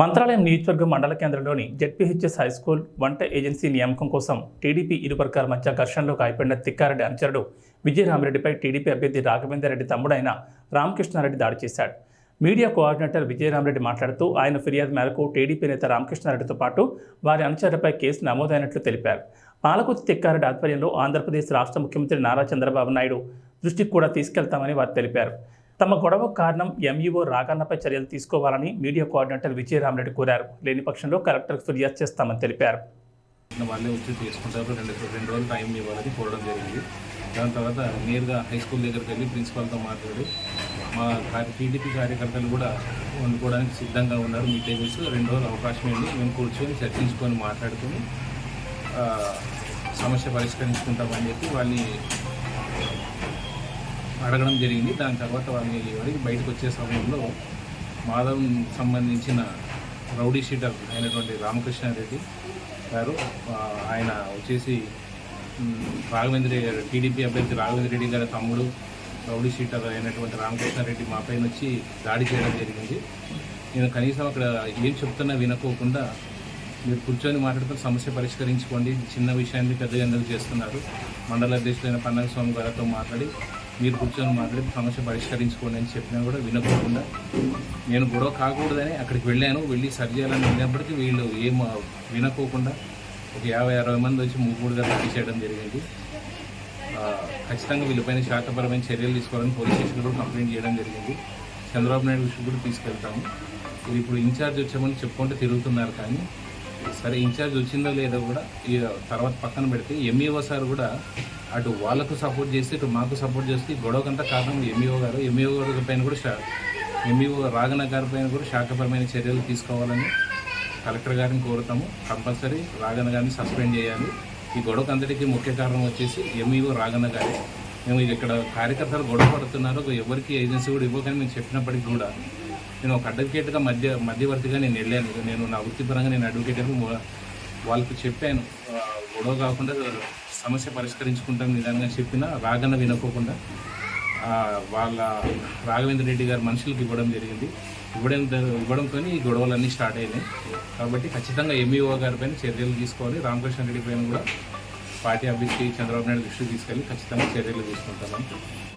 మంత్రాలయం నియోజకవర్గం మండల కేంద్రంలోని జెడ్పీహెచ్ఎస్ హై స్కూల్ వంట ఏజెన్సీ నియామకం కోసం టీడీపీ ఇరు వర్గాల మధ్య ఘర్షణలో గాయపడిన తిక్కారెడ్డి అనుచరుడు విజయరామరెడ్డిపై టీడీపీ అభ్యర్థి రాఘవేందర్రెడ్డి తమ్ముడైన రామకృష్ణారెడ్డి దాడి చేశాడు. మీడియా కోఆర్డినేటర్ విజయరామరెడ్డి మాట్లాడుతూ ఆయన ఫిర్యాదు మేరకు టీడీపీ నేత రామకృష్ణారెడ్డితో పాటు వారి అనుచరులపై కేసు నమోదైనట్లు తెలిపారు. పాలకుర్తి తిక్కారెడ్డి ఆధ్వర్యంలో ఆంధ్రప్రదేశ్ రాష్ట్ర ముఖ్యమంత్రి నారా చంద్రబాబు నాయుడు దృష్టికి కూడా తీసుకెళ్తామని వారు తెలిపారు. తమ గొడవ కారణం ఎంఈఓ రాగన్నపై చర్యలు తీసుకోవాలని మీడియా కోఆర్డినేటర్ విజయరామరెడ్డి కోరారు. లేని పక్షంలో కలెక్టర్కు ఫిర్యాదు చేస్తామని తెలిపారు. వాళ్ళే వచ్చి తీసుకుంటారు. రెండు రెండు రోజులు టైం ఇవ్వాలని కోరడం జరిగింది. దాని తర్వాత నేరుగా హై స్కూల్ దగ్గరికి వెళ్ళి ప్రిన్సిపాల్తో మాట్లాడి మా కార్య టీడీపీ కార్యకర్తలు కూడా వండుకోవడానికి సిద్ధంగా ఉన్నారు. మీ టేబుల్స్ రెండు రోజులు అవకాశం ఏంటి మేము కూర్చొని చర్చించుకొని మాట్లాడుకొని సమస్య పరిష్కరించుకుంటామని చెప్పి వాళ్ళని అడగడం జరిగింది. దాని తర్వాత వారిని వారికి బయటకు వచ్చే సమయంలో మాధవ్ సంబంధించిన రౌడీ షీటర్ అయినటువంటి రామకృష్ణారెడ్డి గారు ఆయన వచ్చేసి రాఘవేంద్ర గారు టీడీపీ అభ్యర్థి రాఘవేంద్ర రెడ్డి గారి తమ్ముడు రౌడీ షీటర్ అయినటువంటి రామకృష్ణారెడ్డి మా పైన వచ్చి దాడి చేయడం జరిగింది. నేను కనీసం అక్కడ ఏం చెప్తున్నా వినకోకుండా మీరు కూర్చొని మాట్లాడుతున్న సమస్య పరిష్కరించుకోండి. చిన్న విషయాన్ని పెద్దగా ఎందుకు చేస్తున్నారు? మండల అధ్యక్షులైన పన్నగస్వామి గారితో మాట్లాడి మీరు కూర్చొని మాట్లాడి సమస్య పరిష్కరించుకోండి అని చెప్పినా కూడా వినకోకుండా నేను గొడవ కాకూడదని అక్కడికి వెళ్ళాను. వెళ్ళి సరి చేయాలని వెళ్ళినప్పటికీ వీళ్ళు ఏం వినకోకుండా ఒక యాభై అరవై మంది వచ్చి మూకుడుగా రెడ్డి చేయడం జరిగింది. ఖచ్చితంగా వీళ్ళపైన శాఖపరమైన చర్యలు తీసుకోవాలని పోలీస్ స్టేషన్ కూడా కంప్లైంట్ చేయడం జరిగింది. చంద్రబాబు నాయుడు విషయం కూడా తీసుకెళ్తాము. ఇది ఇప్పుడు ఇన్ఛార్జ్ వచ్చామని చెప్పుకుంటూ తిరుగుతున్నారు కానీ సరే ఇన్ఛార్జ్ వచ్చిందో లేదో కూడా ఈ తర్వాత పక్కన పెడితే ఎంఈఓ సార్ కూడా అటు వాళ్ళకు సపోర్ట్ చేస్తే ఇటు మాకు సపోర్ట్ చేస్తే ఈ గొడవకంతా కారణం ఎంఈఓ గారు. ఎంఈఓ గారి పైన కూడా షా ఎంఈఓ రాఘన గారి పైన కూడా శాఖపరమైన చర్యలు తీసుకోవాలని కలెక్టర్ గారిని కోరుతాము. కంపల్సరీ రాగన్న గారిని సస్పెండ్ చేయాలి. ఈ గొడవకు అంతటికి ముఖ్య కారణం వచ్చేసి ఎంఈఓ రాగన్న గారే. మేము ఇక్కడ కార్యకర్తలు గొడవ పడుతున్నారు. ఎవరికి ఏజెన్సీ కూడా ఇవ్వకని మేము చెప్పినప్పటికీ కూడా నేను ఒక అడ్వకేట్గా మధ్య మధ్యవర్తిగా నేను వెళ్ళాను. నేను నా వృత్తిపరంగా నేను అడ్వకేట్ వాళ్ళకి చెప్పాను. గొడవ కాకుండా సమస్య పరిష్కరించుకుంటాం నిదానంగా చెప్పినా రాగన్న వినకోకుండా వాళ్ళ రాఘవేంద్ర రెడ్డి గారి మనుషులకు ఇవ్వడం జరిగింది. ఇవ్వడం ఇవ్వడంతో ఈ గొడవలన్నీ స్టార్ట్ అయినాయి. కాబట్టి ఖచ్చితంగా ఎంఈఓ గారి పైన చర్యలు తీసుకోవాలి. రామకృష్ణ రెడ్డి పైన కూడా పార్టీ అభ్యర్థి చంద్రబాబు నాయుడు దృష్టికి తీసుకెళ్ళి ఖచ్చితంగా చర్యలు తీసుకుంటామని.